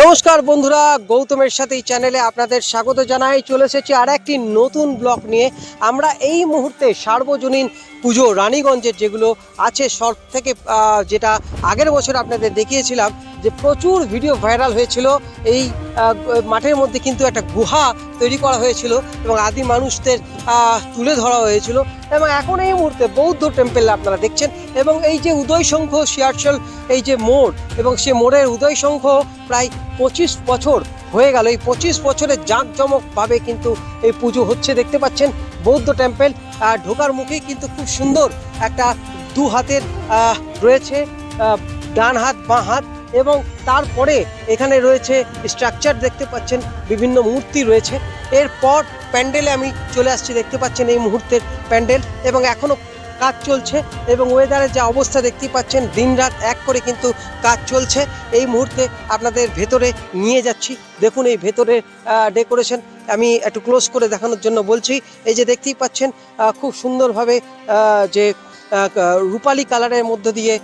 নমস্কার বন্ধুরা, গৌতমের সাথে এই চ্যানেলে আপনাদের স্বাগত জানাই। চলে এসেছি আর একটি নতুন ব্লগ নিয়ে। আমরা এই মুহূর্তে সার্বজনীন পুজো রানীগঞ্জের যেগুলো আছে, সব থেকে যেটা আগের বছর আপনাদের দেখিয়েছিলাম, যে প্রচুর ভিডিও ভাইরাল হয়েছিল। এই মাঠের মধ্যে কিন্তু একটা গুহা তৈরি করা হয়েছিল এবং আদি মানুষদের তুলে ধরা হয়েছিল এবং এখন এই মুহূর্তে বৌদ্ধ টেম্পেল আপনারা দেখছেন এবং এই যে উদয় শঙ্খ শিয়ারশল এই যে মোড় এবং সে মোড়ের উদয় শঙ্খ প্রায় পঁচিশ বছর হয়ে গেল। এই পঁচিশ বছরের জাঁকজমকভাবে কিন্তু এই পুজো হচ্ছে, দেখতে পাচ্ছেন, বৌদ্ধ টেম্পেল ঢোকার মুখেই কিন্তু খুব সুন্দর একটা দু হাতের রয়েছে ডান হাত, বাঁ হাত এবং তারপরে এখানে রয়েছে স্ট্রাকচার, দেখতে পাচ্ছেন, বিভিন্ন মূর্তি রয়েছে। এরপর প্যান্ডেলে আমি চলে আসছি, দেখতে পাচ্ছেন এই মুহূর্তের প্যান্ডেল এবং এখনও কাজ চলছে এবং ওয়েদারের যে অবস্থা দেখতে পাচ্ছেন, দিনরাত এক করে কিন্তু কাজ চলছে। এই মুহূর্তে আপনাদের ভেতরে নিয়ে যাচ্ছি। দেখুন এই ভেতরের ডেকোরেশন আমি একটু ক্লোজ করে দেখানোর জন্য বলছি। এই যে দেখতেই পাচ্ছেন খুব সুন্দরভাবে যে রূপালী কালারের মধ্য দিয়ে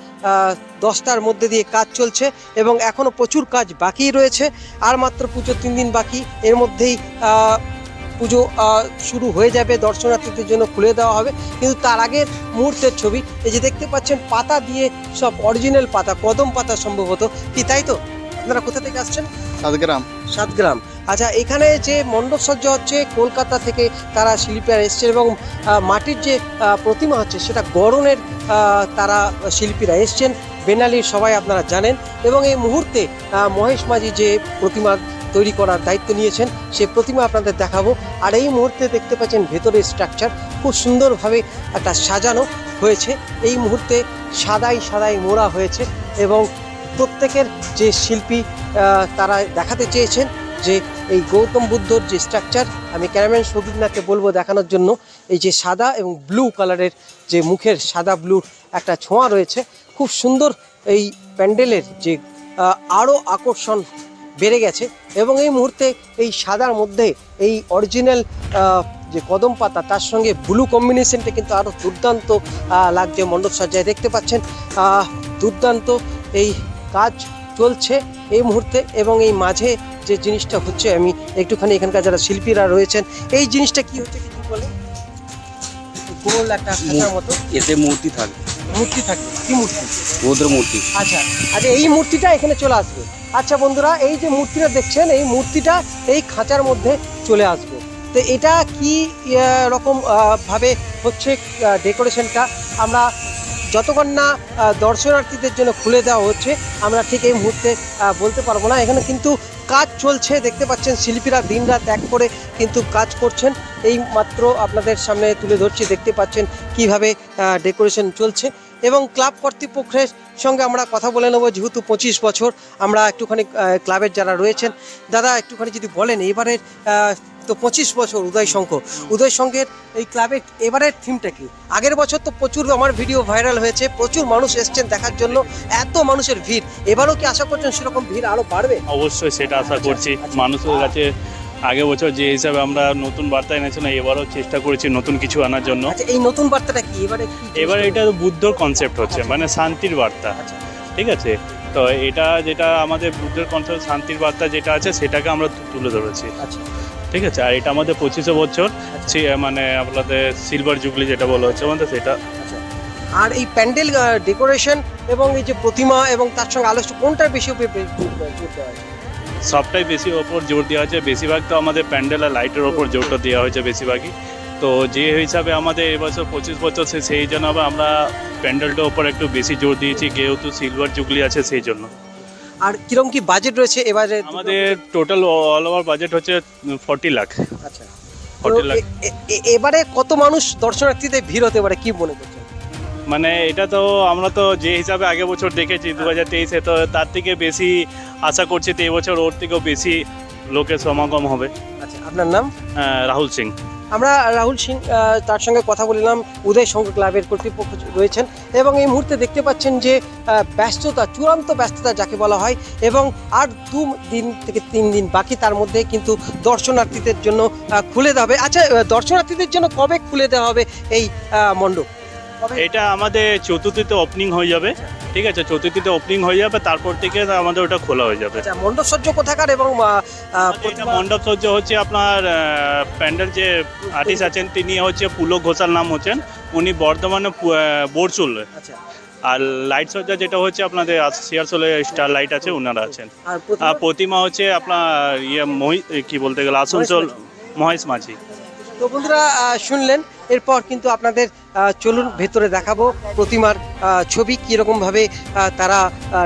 দশটার মধ্যে দিয়ে কাজ চলছে এবং এখনও প্রচুর কাজ বাকি রয়েছে। আর মাত্র পুজো তিন দিন বাকি, এর মধ্যেই পুজো শুরু হয়ে যাবে দর্শনার্থীদের জন্য খুলে দেওয়া হবে। কিন্তু তার আগের মুহূর্তের ছবি এই যে দেখতে পাচ্ছেন পাতা দিয়ে সব অরিজিনাল পাতা কদম পাতা সম্ভবত। কি তাই তো? আপনারা কোথা থেকে আসছেন? সাতগ্রাম। সাতগ্রাম। আচ্ছা এখানে যে মণ্ডপ সজ্জা হচ্ছে কলকাতা থেকে তারা শিল্পীরা এসছে এবং মাটির যে প্রতিমা হচ্ছে সেটা গড়নের তারা শিল্পীরা এসছেন। বেনালির সবাই আপনারা জানেন। এবং এই মুহূর্তে মহেশ মাঝি যে প্রতিমা তৈরি করার দায়িত্ব নিয়েছেন। সে প্রতিমা আপনাদের দেখাবো। আর এই মুহূর্তে দেখতে পাচ্ছেন ভেতরের স্ট্রাকচার। খুব সুন্দরভাবে একটা সাজানো হয়েছে। এই মুহূর্তে সাদাই সাদাই মোড়া হয়েছে এবং প্রত্যেকের যে শিল্পী তারা দেখাতে চেয়েছেন যে এই গৌতম বুদ্ধর যে স্ট্রাকচার, আমি ক্যামেরাম্যান সৌভিকনাথকে বলব দেখানোর জন্য, এই যে সাদা এবং ব্লু কালারের যে মুখের সাদা ব্লুর একটা ছোঁয়া রয়েছে। খুব সুন্দর এই প্যান্ডেলের যে আরও আকর্ষণ বেড়ে গেছে এবং এই মুহূর্তে এই সাদার মধ্যে এই অরিজিনাল যে কদম পাতা তার সঙ্গে ব্লু কম্বিনেশনটা কিন্তু আরও দুর্দান্ত লাগছে মণ্ডপ সজ্জায়। দেখতে পাচ্ছেন দুর্দান্ত এই কাজ চলছে এই মুহূর্তে এবং এই মাঝে যে জিনিসটা হচ্ছে আমি একটুখানি এখানকার যারা শিল্পীরা রয়েছেন এই জিনিসটা কি হচ্ছে কিছু বলে? গোল একটা খাঁচার মতো। এতে মূর্তি থাকবে মূর্তি থাকে কি মূর্তি? বৌদ্ধ মূর্তি আচ্ছা আচ্ছা এই মূর্তিটা এখানে চলে আসবে। আচ্ছা বন্ধুরা, এই যে মূর্তিটা দেখছেন, এই মূর্তিটা এই খাঁচার মধ্যে চলে আসবে। তো এটা কি রকম ভাবে হচ্ছে ডেকোরেশনটা আমরা যতক্ষণ না দর্শনার্থীদের জন্য খুলে দেওয়া হচ্ছে, আমরা ঠিক এই মুহূর্তে বলতে পারব না। এখানে কিন্তু কাজ চলছে, দেখতে পাচ্ছেন শিল্পীরা দিন রাত এক করে কিন্তু কাজ করছেন। এই মাত্র আপনাদের সামনে তুলে ধরছি, দেখতে পাচ্ছেন কীভাবে ডেকোরেশন চলছে। এবং ক্লাব কর্তৃপক্ষের সঙ্গে আমরা কথা বলে নেব, যেহেতু পঁচিশ বছর আমরা একটুখানি ক্লাবের যারা রয়েছেন, দাদা একটুখানি যদি বলেন, এবারের তো পঁচিশ বছর উদয় শঙ্খ উদয় শঙ্খের এই ক্লাবের এবারের থিমটা কি আগের বছর তো প্রচুর আমার ভিডিও ভাইরাল হয়েছে, প্রচুর মানুষ এসছেন দেখার জন্য, এত মানুষের ভিড়, এবারও কি আশা করছেন সেরকম ভিড় আরও বাড়বে অবশ্যই সেটা আশা করছি। মানুষের কাছে আগে বছর যে হিসাবে আমরা নতুন বার্তা এনেছিলাম এবারও চেষ্টা করেছি নতুন কিছু আনার জন্য। আচ্ছা এই নতুন বার্তাটা কি? এবারে এবার এটা বুদ্ধর কনসেপ্ট হচ্ছে আচ্ছা। মানে শান্তির বার্তা। আচ্ছা। ঠিক আছে? তো এটা যেটা আমাদের বুদ্ধের কনসেপ্ট শান্তির বার্তা যেটা আছে সেটাকে আমরা তুলে ধরেছি। আচ্ছা। ঠিক আছে? আর এটা আমাদের পঁচিশে বছর মানে আপনাদের সিলভার জুবলি যেটা বলা হচ্ছে আমাদের সেটা। আর এই প্যান্ডেল ডেকোরেশন এবং এই যে প্রতিমা এবং তার সঙ্গে আলোচনা কোনটার বেশি সবটাই বেশি ওপর জোর দেওয়া হয়েছে। বেশিরভাগ তো আমাদের প্যান্ডেল আর লাইটের ওপর জোরটা দেওয়া হয়েছে বেশিরভাগই। তো যে হিসাবে আমাদের এবছর পঁচিশ বছর সে সেই জন্য আবার আমরা প্যান্ডেলটার ওপর একটু বেশি জোর দিয়েছি যেহেতু সিলভার জুগলি আছে সেই জন্য। আর কীরকম কি বাজেট রয়েছে এবারে? আমাদের টোটাল অল ওভার বাজেট হচ্ছে ফর্টি লাখ আচ্ছা। ফর্টি লাখ এবারে কত মানুষ দর্শনার্থীদের ভিড় হতে পারে কি মনে করছেন? মানে এটা তো আমরা তো যে হিসাবে আগে বছর দেখেছি দু হাজার তেইশে তো তার থেকে বেশি আশা করছি তো এবছর ওর থেকেও বেশি লোকের সমাগম হবে। আচ্ছা আপনার নাম? রাহুল সিং। আমরা রাহুল সিং তার সঙ্গে কথা বললাম উদয় সংঘ ক্লাবের কর্তৃপক্ষ রয়েছেন এবং এই মুহূর্তে দেখতে পাচ্ছেন যে ব্যস্ততা চূড়ান্ত ব্যস্ততা যাকে বলা হয় এবং আর দু দিন থেকে তিন দিন বাকি তার মধ্যে কিন্তু দর্শনার্থীদের জন্য খুলে দেওয়া হবে। আচ্ছা দর্শনার্থীদের জন্য কবে খুলে দেওয়া হবে এই মণ্ডপ? এটা আমাদের চতুর্থীতে ওপেনিং হয়ে যাবে ঠিক আছে? চতুর্থীতে ওপেনিং হয়ে যাবে তারপর থেকে আমাদের ওটা খোলা হয়ে যাবে। আচ্ছা মণ্ডপ সজ্জ কোথাকার এবং মণ্ডপ সজ্জা হচ্ছে আপনার প্যান্ডেল যে আর্টিস্ট আছেন তিনি হচ্ছে পুলক ঘোষাল নাম হচ্ছেন। উনি বর্ধমানে বোরচুল। আচ্ছা। আর লাইট সজ্জা যেটা হচ্ছে আপনাদের সিয়ারসোলে স্টার লাইট আছে ওনারা আছেন। আর প্রতিমা- হচ্ছে আপনার ইয়ে মহি কি বলতে গেলে আসানসোল মহেশ মাঝি। তো বন্ধুরা শুনলেন এরপর কিন্তু আপনাদের চলুন ভেতরে দেখাবো প্রতিমার ছবি কীরকম ভাবে তারা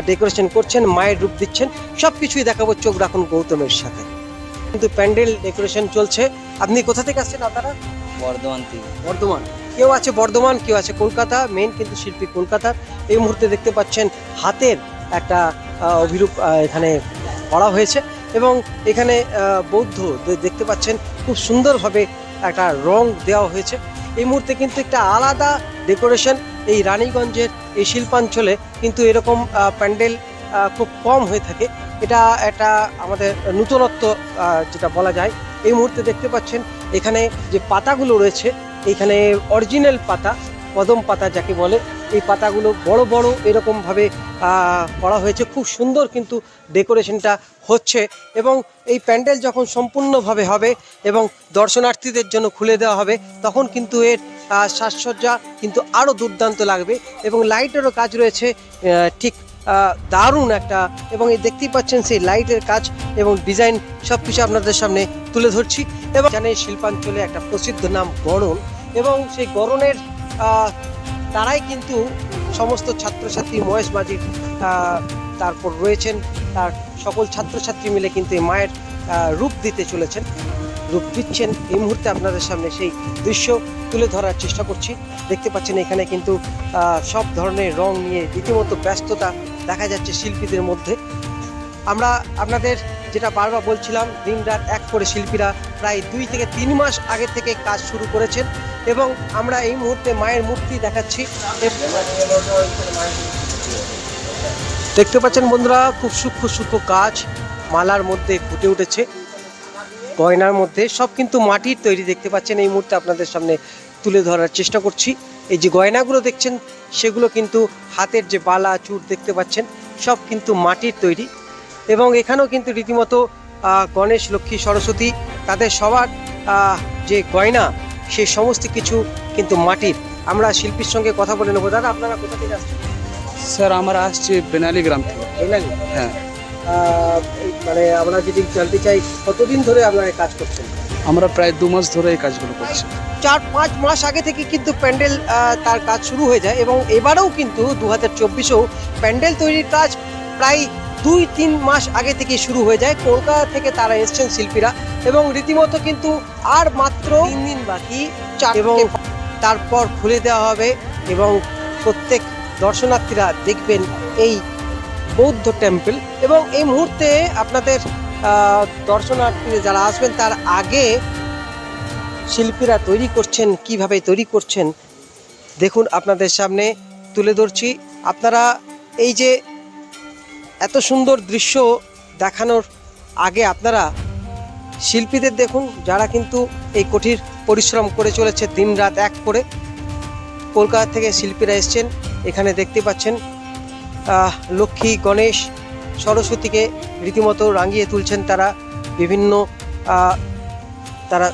ডেকোরেশন করছেন মায়ের রূপ দিচ্ছেন সব কিছুই দেখাবো চোখ রাখুন গৌতমের সাথে। কিন্তু প্যান্ডেল ডেকোরেশন চলছে। আপনি কোথা থেকে আসছেন আপনারা? বর্ধমান থেকে। বর্ধমান। কেউ আছে বর্ধমান কেউ আছে কলকাতা মেন কিন্তু শিল্পী কলকাতার এই মুহূর্তে দেখতে পাচ্ছেন হাতের একটা অভিরূপ এখানে করা হয়েছে এবং এখানে বৌদ্ধ দেখতে পাচ্ছেন খুব সুন্দরভাবে একটা রং দেওয়া হয়েছে। এই মুহূর্তে কিন্তু একটা আলাদা ডেকোরেশন এই রানীগঞ্জের এই শিল্পাঞ্চলে কিন্তু এরকম প্যান্ডেল খুব কম হয়ে থাকে। এটা একটা আমাদের নূতনত্ব যেটা বলা যায়। এই মুহূর্তে দেখতে পাচ্ছেন, এখানে যে পাতাগুলো রয়েছে, এখানে অরিজিনাল পাতা কদম পাতা যাকে বলে এই পাতাগুলো বড় বড় এরকমভাবে করা হয়েছে। খুব সুন্দর কিন্তু ডেকোরেশনটা হচ্ছে এবং এই প্যান্ডেল যখন সম্পূর্ণভাবে হবে এবং দর্শনার্থীদের জন্য খুলে দেওয়া হবে তখন কিন্তু এর সাজসজ্জা কিন্তু আরও দুর্দান্ত লাগবে এবং লাইটেরও কাজ রয়েছে ঠিক দারুণ একটা এবং এই দেখতেই পাচ্ছেন সেই লাইটের কাজ এবং ডিজাইন সব কিছু আপনাদের সামনে তুলে ধরছি। এবং জানে শিল্পাঞ্চলে একটা প্রসিদ্ধ নাম গড়ন এবং সেই আহ, তারাই কিন্তু সমস্ত ছাত্রছাত্রী মহেশ মাঝি আহ, তারপর রয়েছেন। তার সকল ছাত্রছাত্রী মিলে কিন্তু এই মায়ের রূপ দিতে চলেছেন। রূপ দিচ্ছেন। এই মুহূর্তে আপনাদের সামনে সেই দৃশ্য তুলে ধরার চেষ্টা করছি। দেখতে পাচ্ছেন এখানে কিন্তু সব ধরনের রং নিয়ে রীতিমতো ব্যস্ততা দেখা যাচ্ছে শিল্পীদের মধ্যে। আমরা আপনাদের যেটা বারবার বলছিলাম, দিন রাত এক করে শিল্পীরা প্রায় দুই থেকে তিন মাস আগে থেকে কাজ শুরু করেছেন এবং আমরা এই মুহূর্তে মায়ের মূর্তি দেখাচ্ছি। দেখতে পাচ্ছেন বন্ধুরা, খুব সূক্ষ্ম সূক্ষ্ম কাজ মালার মধ্যে ফুটে উঠেছে, গয়নার মধ্যে। সব কিন্তু মাটির তৈরি, দেখতে পাচ্ছেন এই মুহূর্তে আপনাদের সামনে তুলে ধরার চেষ্টা করছি। এই যে গয়নাগুলো দেখছেন, সেগুলো কিন্তু হাতের যে বালা, চুর দেখতে পাচ্ছেন, সব কিন্তু মাটির তৈরি। এবং এখানেও কিন্তু রীতিমতো গণেশ লক্ষ্মী সরস্বতী তাদের সবার যে গয়না সে সমস্ত কিছু কিন্তু মাটির। আমরা শিল্পীর সঙ্গে কথা বলে নেব। দাদা আপনারা কোথা থেকে আসছেন? স্যার আমরা আসছি বেনালি গ্রাম থেকে। বেঙ্গালি হ্যাঁ। মানে আমরা যদি জানতে চাই কতদিন ধরে আপনারা কাজ করছেন? আমরা প্রায় দু মাস ধরে এই কাজগুলো করছি। চার পাঁচ মাস আগে থেকে কিন্তু প্যান্ডেল তার কাজ শুরু হয়ে যায় এবং এবারেও কিন্তু দু হাজার চব্বিশেও প্যান্ডেল তৈরির কাজ প্রায় দুই তিন মাস আগে থেকে শুরু হয়ে যায়। কলকাতা থেকে তারা এসছেন শিল্পীরা এবং রীতিমতো কিন্তু আর মাত্র তিন দিন বাকি এবং তারপর খুলে দেওয়া হবে এবং প্রত্যেক দর্শনার্থীরা দেখবেন এই বৌদ্ধ টেম্পল এবং এই মুহূর্তে আপনাদের দর্শনার্থী যারা আসবেন তার আগে শিল্পীরা তৈরি করছেন কীভাবে তৈরি করছেন দেখুন আপনাদের সামনে তুলে ধরছি। আপনারা এই যে এত সুন্দর দৃশ্য দেখানোর আগে আপনারা শিল্পীদের দেখুন, যারা কিন্তু এই কঠিন পরিশ্রম করে চলেছে দিন রাত এক করে। কলকাতা থেকে শিল্পীরা এসছেন, এখানে দেখতে পাচ্ছেন লক্ষ্মী, গণেশ, সরস্বতীকে রীতিমতো রাঙিয়ে তুলছেন তারা, বিভিন্ন তারা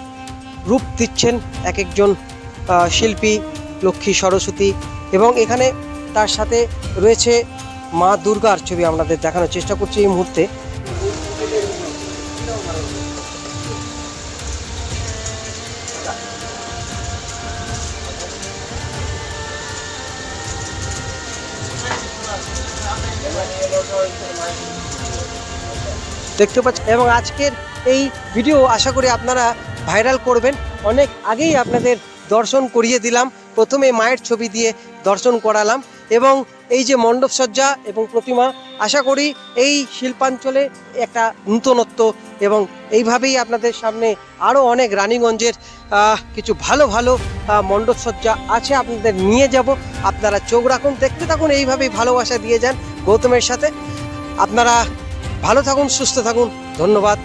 রূপ দিচ্ছেন এক একজন শিল্পী, লক্ষ্মী, সরস্বতী এবং এখানে তার সাথে রয়েছে মা দুর্গার ছবি আমাদের দেখানোর চেষ্টা করছি এই মুহূর্তে। দেখতে পাচ্ছেন, এবং আজকের এই ভিডিও আশা করি আপনারা ভাইরাল করবেন। অনেক আগেই আপনাদের দর্শন করিয়ে দিলাম। প্রথমে মায়ের ছবি দিয়ে দর্শন করালাম এবং এই যে মণ্ডপ সজ্জা এবং প্রতিমা আশা করি এই শিল্পাঞ্চলে একটা নূতনত্ব এবং এইভাবেই আপনাদের সামনে আরও অনেক রানীগঞ্জের কিছু ভালো ভালো আহ, মণ্ডপ সজ্জা আছে আপনাদের নিয়ে যাব। আপনারা চোখ রাখুন দেখতে থাকুন এইভাবেই ভালোবাসা দিয়ে যান গৌতমের সাথে। আপনারা ভালো থাকুন সুস্থ থাকুন। ধন্যবাদ।